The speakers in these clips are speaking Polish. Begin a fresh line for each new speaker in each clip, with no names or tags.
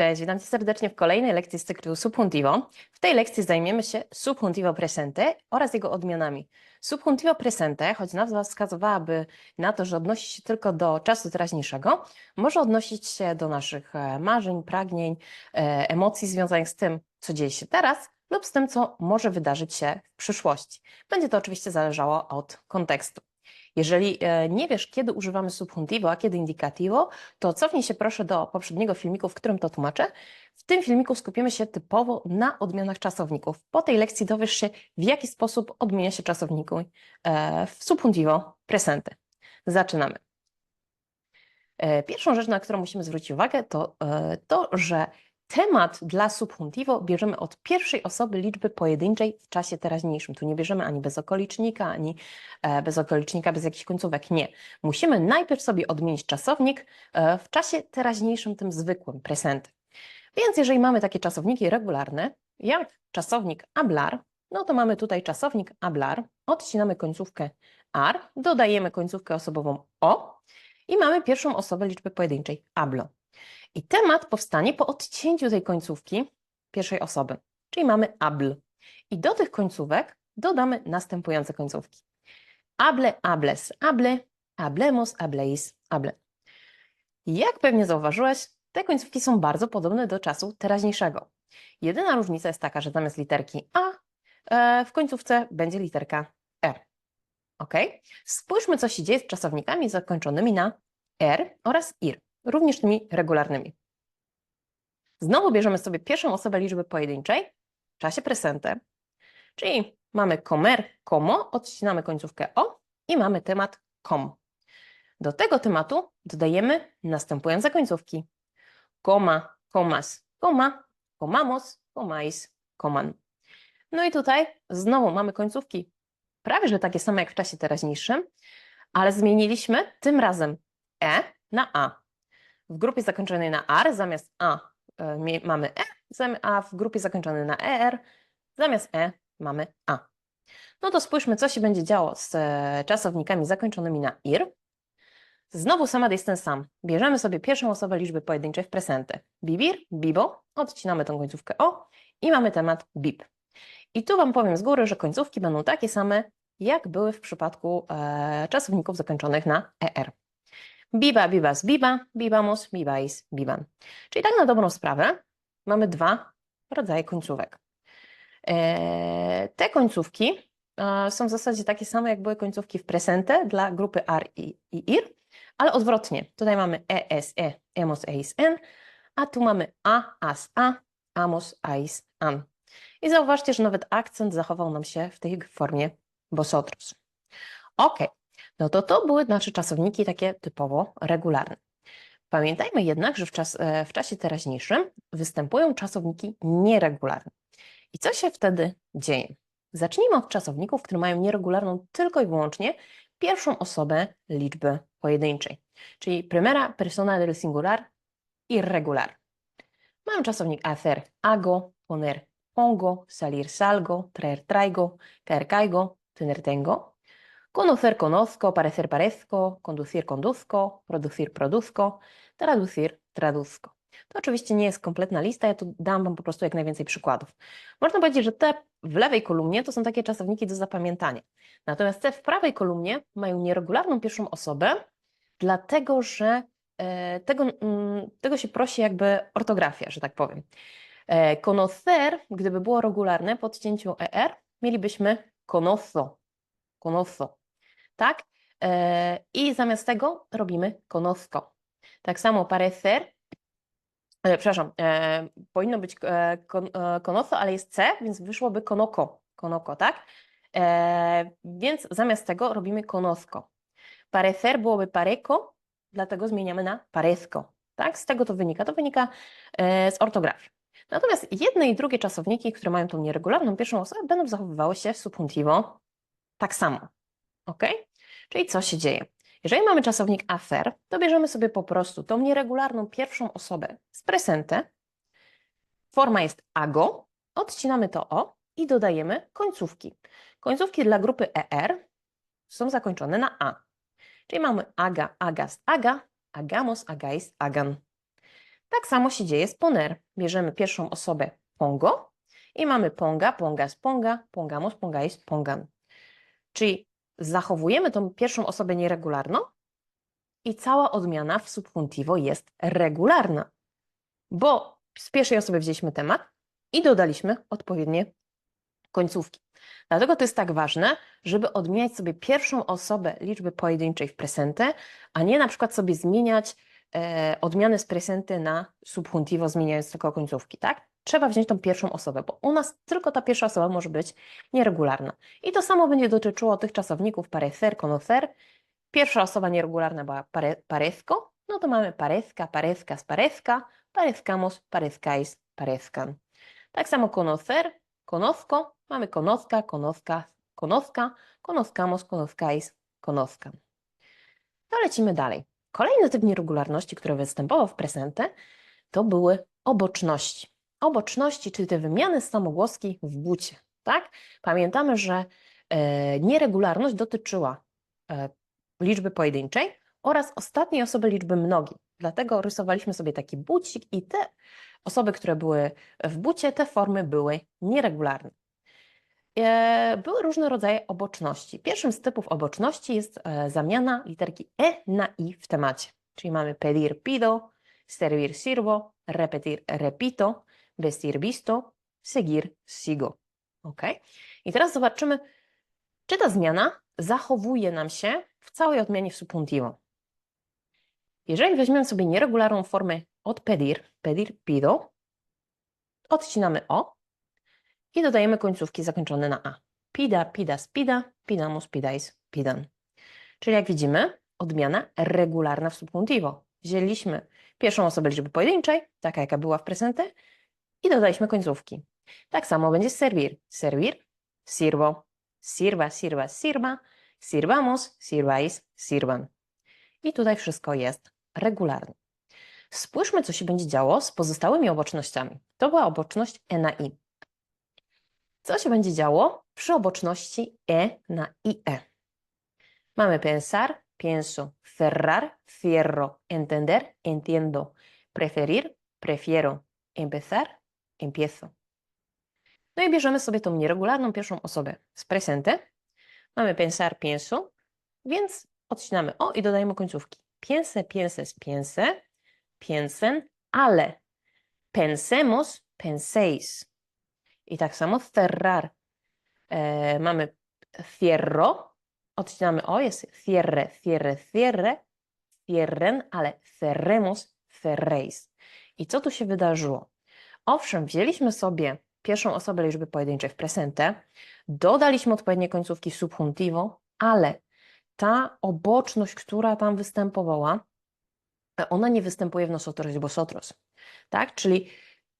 Cześć, witam Cię serdecznie w kolejnej lekcji z cyklu Subjuntivo. W tej lekcji zajmiemy się subjuntivo presente oraz jego odmianami. Subjuntivo presente, choć nazwa wskazywałaby na to, że odnosi się tylko do czasu teraźniejszego, może odnosić się do naszych e, marzeń, pragnień, e, emocji związanych z tym, co dzieje się teraz lub z tym, co może wydarzyć się w przyszłości. Będzie to oczywiście zależało od kontekstu. Jeżeli e, nie wiesz, kiedy używamy subjuntivo, a kiedy indicativo, to cofnij się proszę do poprzedniego filmiku, w którym to tłumaczę. W tym filmiku skupimy się typowo na odmianach czasowników. Po tej lekcji dowiesz się, w jaki sposób odmienia się czasowniku e, w subjuntivo presente. Zaczynamy. E, pierwszą rzecz, na którą musimy zwrócić uwagę, to to, że Temat dla subjuntivo bierzemy od pierwszej osoby liczby pojedynczej w czasie teraźniejszym. Tu nie bierzemy ani bez okolicznika, ani e, bez okolicznika, bez jakichś końcówek. Nie. Musimy najpierw sobie odmienić czasownik e, w czasie teraźniejszym, tym zwykłym, present. Więc jeżeli mamy takie czasowniki regularne, jak czasownik hablar, no to mamy tutaj czasownik hablar, odcinamy końcówkę ar, dodajemy końcówkę osobową o i mamy pierwszą osobę liczby pojedynczej hablo. I temat powstanie po odcięciu tej końcówki pierwszej osoby, czyli mamy abl. I do tych końcówek dodamy następujące końcówki. Able, ables, able, ablemos, ableis, able. Jak pewnie zauważyłeś, te końcówki są bardzo podobne do czasu teraźniejszego. Jedyna różnica jest taka, że zamiast literki A e, w końcówce będzie literka R. Ok? Spójrzmy, co się dzieje z czasownikami zakończonymi na R oraz IR również tymi regularnymi. Znowu bierzemy sobie pierwszą osobę liczby pojedynczej w czasie presente, czyli mamy comer, como, odcinamy końcówkę o i mamy temat com. Do tego tematu dodajemy następujące końcówki. Coma, comas, coma, comamos, comais, coman. No i tutaj znowu mamy końcówki prawie że takie same jak w czasie teraźniejszym, ale zmieniliśmy tym razem e na a. W grupie zakończonej na AR zamiast A e, mamy E, a w grupie zakończonej na ER zamiast E mamy A. No to spójrzmy, co się będzie działo z e, czasownikami zakończonymi na IR. Znowu jest ten sam. Bierzemy sobie pierwszą osobę liczby pojedynczej w presente. Bibir, bibo, odcinamy tą końcówkę O i mamy temat bib. I tu Wam powiem z góry, że końcówki będą takie same, jak były w przypadku e, czasowników zakończonych na ER. Biba, bibas, biba, bibamos, bibais, biban. Czyli tak na dobrą sprawę mamy dwa rodzaje końcówek. E, te końcówki e, są w zasadzie takie same, jak były końcówki w presente dla grupy ar i, i ir, ale odwrotnie. Tutaj mamy es, e, emos, eis, en, a tu mamy a, as, a, amos, ais, an. I zauważcie, że nawet akcent zachował nam się w tej formie bosotros. Ok, no to to były nasze czasowniki takie typowo regularne. Pamiętajmy jednak, że w, czas, e, w czasie teraźniejszym występują czasowniki nieregularne. I co się wtedy dzieje? Zacznijmy od czasowników, które mają nieregularną tylko i wyłącznie pierwszą osobę liczby pojedynczej, czyli primera persona del singular irregular. Mam czasownik hacer, hago, poner, pongo, salir, salgo, traer, traigo, caer, caigo, tener, tengo, Conocer, conozco, parecer, parezco, conducir, conduzco, producir, produzco, traducir, traduzco. To oczywiście nie jest kompletna lista, ja tu dam Wam po prostu jak najwięcej przykładów. Można powiedzieć, że te w lewej kolumnie to są takie czasowniki do zapamiętania. Natomiast te w prawej kolumnie mają nieregularną pierwszą osobę, dlatego że e, tego, mm, tego się prosi jakby ortografia, że tak powiem. E, conocer, gdyby było regularne po odcięciu er, mielibyśmy conozo, conozo tak? E, I zamiast tego robimy conosco. Tak samo parecer, e, przepraszam, e, powinno być conoso, ale jest C, więc wyszłoby konoko, konoko, tak? Więc zamiast tego robimy conosco. Parecer byłoby pareco, dlatego zmieniamy na parezco, tak? Z tego to wynika, to wynika z ortografii. Natomiast jedne i drugie czasowniki, które mają tą nieregularną pierwszą osobę, będą zachowywały się w subjuntivo tak samo. Ok? Czyli co się dzieje? Jeżeli mamy czasownik afer, to bierzemy sobie po prostu tą nieregularną pierwszą osobę z presente. Forma jest ago, odcinamy to o i dodajemy końcówki. Końcówki dla grupy er są zakończone na a. Czyli mamy aga, agast, aga, agamos, agais, agan. Tak samo się dzieje z poner. Bierzemy pierwszą osobę pongo i mamy ponga, pongas, ponga, pongamos, pongais, pongan. Czyli zachowujemy tą pierwszą osobę nieregularną i cała odmiana w subjuntivo jest regularna, bo z pierwszej osoby wzięliśmy temat i dodaliśmy odpowiednie końcówki. Dlatego to jest tak ważne, żeby odmieniać sobie pierwszą osobę liczby pojedynczej w presente, a nie na przykład sobie zmieniać e, odmiany z presente na subjuntivo, zmieniając tylko końcówki, tak? Trzeba wziąć tą pierwszą osobę, bo u nas tylko ta pierwsza osoba może być nieregularna. I to samo będzie dotyczyło tych czasowników parecer, conocer. Pierwsza osoba nieregularna była pare, parezco, no to mamy parezca, parezcas, parezca, parezcamos, parezcais, parezcan. Tak samo conocer, conozco, mamy conozca, conozca, conozca, conozcamos, conozcais, conozcan. To lecimy dalej. Kolejny typ nieregularności, który występował w presente, to były oboczności. Oboczności, czyli te wymiany samogłoski w bucie, tak? Pamiętamy, że e, nieregularność dotyczyła e, liczby pojedynczej oraz ostatniej osoby liczby mnogiej. Dlatego rysowaliśmy sobie taki bucik i te osoby, które były w bucie, te formy były nieregularne. E, Były różne rodzaje oboczności. Pierwszym z typów oboczności jest zamiana literki e na i w temacie. Czyli mamy pedir pido, servir sirvo, repetir repito, vestir visto, seguir sigo. Ok? I teraz zobaczymy, czy ta zmiana zachowuje nam się w całej odmianie w subjuntivo. Jeżeli weźmiemy sobie nieregularną formę od pedir, pedir pido, odcinamy o i dodajemy końcówki zakończone na a. Pida, pidas, pida, pidamos, pidais, pidan. Czyli jak widzimy, odmiana regularna w subjuntivo. Wzięliśmy pierwszą osobę liczby pojedynczej, taka jaka była w presente, i dodaliśmy końcówki. Tak samo będzie servir. Servir, sirvo, sirva, sirva, sirva, sirvamos, sirvais, sirvan. I tutaj wszystko jest regularne. Spójrzmy, co się będzie działo z pozostałymi obocznościami. To była oboczność e na i. Co się będzie działo przy oboczności e na ie? Mamy pensar, pienso, cerrar, cierro, entender, entiendo, preferir, prefiero, empezar, empiezo. No i bierzemy sobie tą nieregularną pierwszą osobę z presente. Mamy pensar, pienso, więc odcinamy o i dodajemy końcówki. Piense, pienses, piense, piensen, ale pensemos, penséis. I tak samo cerrar. E, mamy cierro, odcinamy o, jest cierre, cierre, cierre, cierren, ale cerremos, cerréis. I co tu się wydarzyło? Owszem, wzięliśmy sobie pierwszą osobę liczby pojedynczej w presente, dodaliśmy odpowiednie końcówki subjuntivo, ale ta oboczność, która tam występowała, ona nie występuje w nosotros i vosotros. Tak? Czyli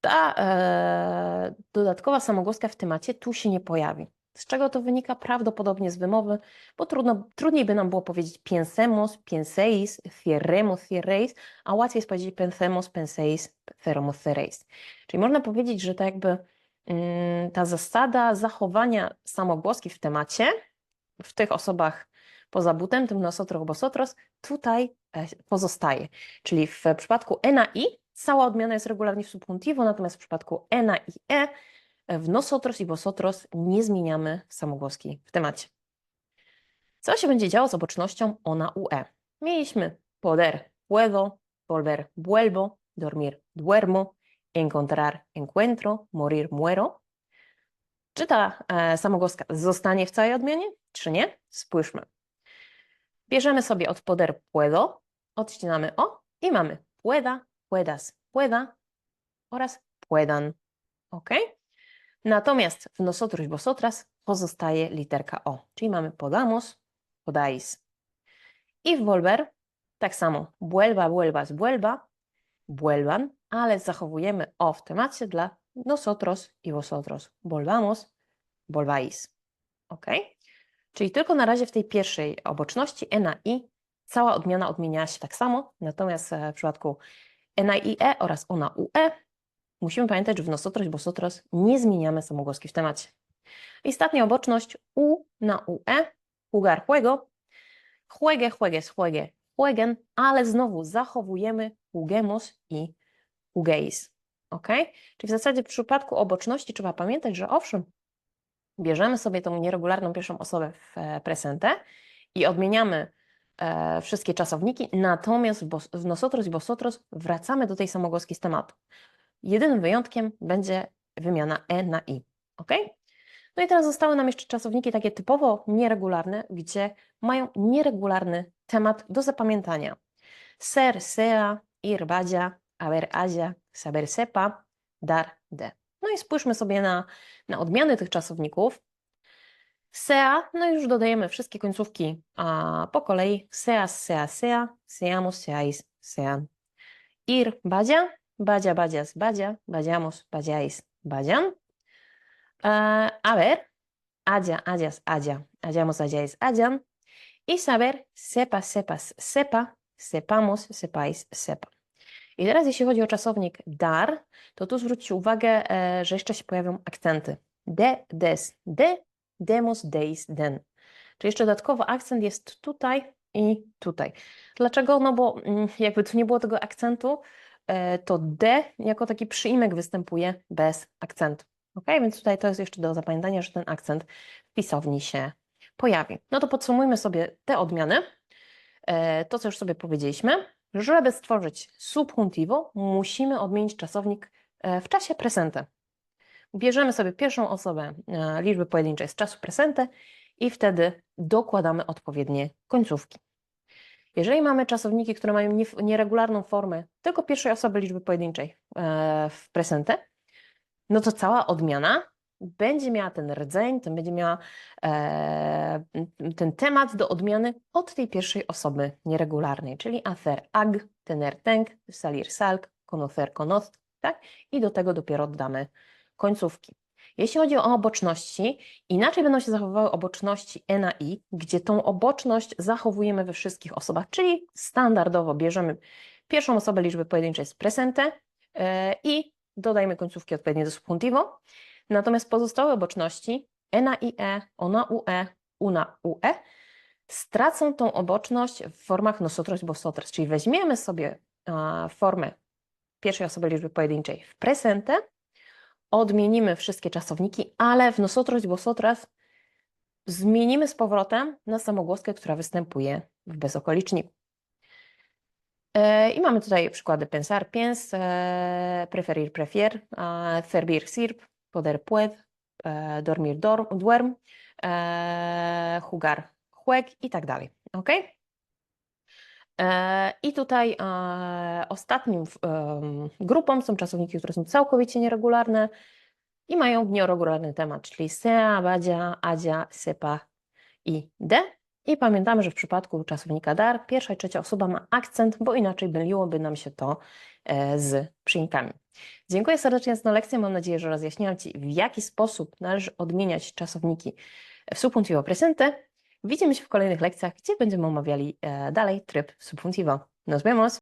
ta e, dodatkowa samogłoska w temacie tu się nie pojawi. Z czego to wynika? Prawdopodobnie z wymowy, bo trudno, trudniej by nam było powiedzieć pensemos, penseis, cierremos, cierreis, a łatwiej jest powiedzieć pensemos, penseis, cerremos, cerreis. Czyli można powiedzieć, że tak jakby mm, ta zasada zachowania samogłoski w temacie w tych osobach poza butem, tym nosotros, bosotros, tutaj e, pozostaje. Czyli w przypadku e na i cała odmiana jest regularnie w subjuntivo, natomiast w przypadku e na i e w nosotros i vosotros nie zmieniamy samogłoski w temacie. Co się będzie działo z obocznością ona ue? Mieliśmy poder, puedo, volver, vuelvo, dormir, duermo, encontrar, encuentro, morir, muero. Czy ta e, samogłoska zostanie w całej odmianie, czy nie? Spójrzmy. Bierzemy sobie od poder puedo, odcinamy o i mamy pueda, puedas, pueda oraz puedan. Ok? Natomiast w nosotros vosotras pozostaje literka o, czyli mamy podamos, podais. I w volver tak samo vuelva, vuelvas, vuelva, vuelvan, ale zachowujemy o w temacie dla nosotros i vosotros. Volvamos, volváis. Ok? Czyli tylko na razie w tej pierwszej oboczności e na i cała odmiana odmieniała się tak samo, natomiast e, w przypadku e na e oraz ona ue musimy pamiętać, że w nosotros i vosotros nie zmieniamy samogłoski w temacie. I ostatnia oboczność u na ue, jugar, juego, juegue, juegues, juegue, jueguen, ale znowu zachowujemy jugemos i juguéis. Ok? Czyli w zasadzie w przypadku oboczności trzeba pamiętać, że owszem, bierzemy sobie tą nieregularną pierwszą osobę w e, presente i odmieniamy e, wszystkie czasowniki, natomiast w, w nosotros i vosotros wracamy do tej samogłoski z tematu. Jedynym wyjątkiem będzie wymiana e na i. Ok? No i teraz zostały nam jeszcze czasowniki takie typowo nieregularne, gdzie mają nieregularny temat do zapamiętania. Ser, sea, ir, badzia, haber, azia, saber, sepa, dar, de. No i spójrzmy sobie na, na odmiany tych czasowników. Sea, no już dodajemy wszystkie końcówki a, po kolei. Seas, sea, sea, seamos, seais, sean. Ir, badzia, badzia, badzias, badzia, badziamos, badziais, badzian. E, a ver, adia, adias, adia, adiamos, adiais, adian. I saber, sepa, sepas, sepa, sepamos, sepais, sepa. I teraz jeśli chodzi o czasownik dar, to tu zwróćcie uwagę, e, że jeszcze się pojawią akcenty. De, des, de, demos, deis, den. Czyli jeszcze dodatkowo akcent jest tutaj i tutaj. Dlaczego? No bo mm, jakby tu nie było tego akcentu, to de jako taki przyimek występuje bez akcentu. Ok, więc tutaj to jest jeszcze do zapamiętania, że ten akcent w pisowni się pojawi. No to podsumujmy sobie te odmiany. E, To, co już sobie powiedzieliśmy, żeby stworzyć subjuntivo, musimy odmienić czasownik e, w czasie presente. Bierzemy sobie pierwszą osobę e, liczby pojedynczej z czasu presente i wtedy dokładamy odpowiednie końcówki. Jeżeli mamy czasowniki, które mają nie- nieregularną formę tylko pierwszej osoby liczby pojedynczej e, w presente, no to cała odmiana będzie miała ten rdzeń, to będzie miała e, ten temat do odmiany od tej pierwszej osoby nieregularnej, czyli hacer ag, tener tenk, salir salk, conocer conoz, tak? I do tego dopiero dodamy końcówki. Jeśli chodzi o oboczności, inaczej będą się zachowywały oboczności e na i, gdzie tą oboczność zachowujemy we wszystkich osobach, czyli standardowo bierzemy pierwszą osobę liczby pojedynczej z presente e, i dodajmy końcówki odpowiednie do subjuntivo. Natomiast pozostałe oboczności e na ie, ona ue, una ue stracą tą oboczność w formach nosotros i vosotros, czyli weźmiemy sobie formę pierwszej osoby liczby pojedynczej w presente, odmienimy wszystkie czasowniki, ale w nosotros i vosotras zmienimy z powrotem na samogłoskę, która występuje w bezokoliczniku. E, I mamy tutaj przykłady pensar, piens, e, preferir, prefier, servir, sirp, poder, pued, e, dormir, dorm, duerm, jugar, jueg i tak dalej. Ok? E, I tutaj e, ostatnim grupą są czasowniki, które są całkowicie nieregularne i mają nieregularny temat, czyli sea, badzia, adzia, sepa i de. I pamiętamy, że w przypadku czasownika dar pierwsza i trzecia osoba ma akcent, bo inaczej myliłoby nam się to e, z przyimkami. Dziękuję serdecznie za lekcję. Mam nadzieję, że rozjaśniłam Ci, w jaki sposób należy odmieniać czasowniki w subjuntivo presente. Widzimy się w kolejnych lekcjach, gdzie będziemy omawiali e, dalej tryb subjuntivo. Nos vemos!